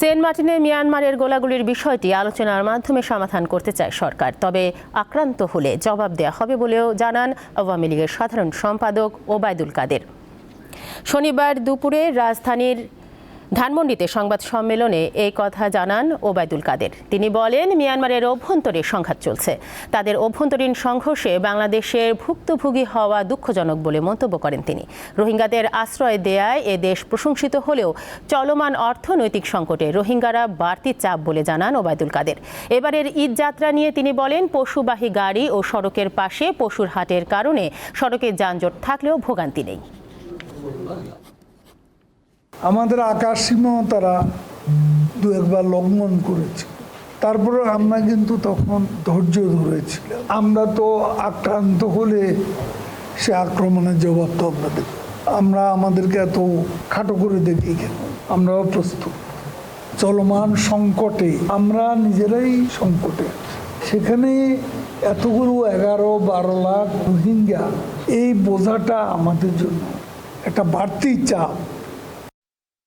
Saint মার্টিনে মিয়ানমারের গোলাগুলির বিষয়টি আলোচনার মাধ্যমে সমাধান করতে চায় সরকার। তবে আক্রান্ত হলে জবাব দেওয়া হবে বলেও জানান আওয়ামী লীগের সাধারণ সম্পাদক ওবায়দুল কাদের। শনিবার দুপুরে রাজধানীর ধানমন্ডিতে সংবাদ সম্মেলনে এই কথা জানান ওবায়দুল কাদের। তিনি বলেন, মিয়ানমারের অভ্যন্তরে সংঘাত চলছে। তাদের অভ্যন্তরীণ সংঘর্ষে বাংলাদেশের ভুক্তভোগী হওয়া দুঃখজনক বলে মন্তব্য করেন তিনি। রোহিঙ্গাদের আশ্রয় দেয়ায় এ দেশ প্রশংসিত হলেও চলমান অর্থনৈতিক সংকটে রোহিঙ্গারা বাড়তি চাপ বলে জানান ওবায়দুল কাদের। এবারের ঈদ যাত্রা নিয়ে তিনি বলেন, পশুবাহী গাড়ি ও সড়কের পাশে পশুর হাটের কারণে সড়কে যানজট থাকলেও ভোগান্তি নেই। আমাদের আকাশ সীমাও তারা দু একবার লঙ্ঘন করেছে। তারপরে আমরা কিন্তু তখন ধৈর্য ধরেছিলাম আমরা তো আক্রান্ত হলে সে আক্রমণের জবাব তো আমরা দেব। আমরা আমাদেরকে এত খাটো করে দেখি কেন আমরাও প্রস্তুত। চলমান সংকটে আমরা নিজেরাই সংকটে সেখানে এতগুলো এগারো, বারো লাখ রোহিঙ্গা, এই বোঝাটা আমাদের জন্য একটা বাড়তি চাপ।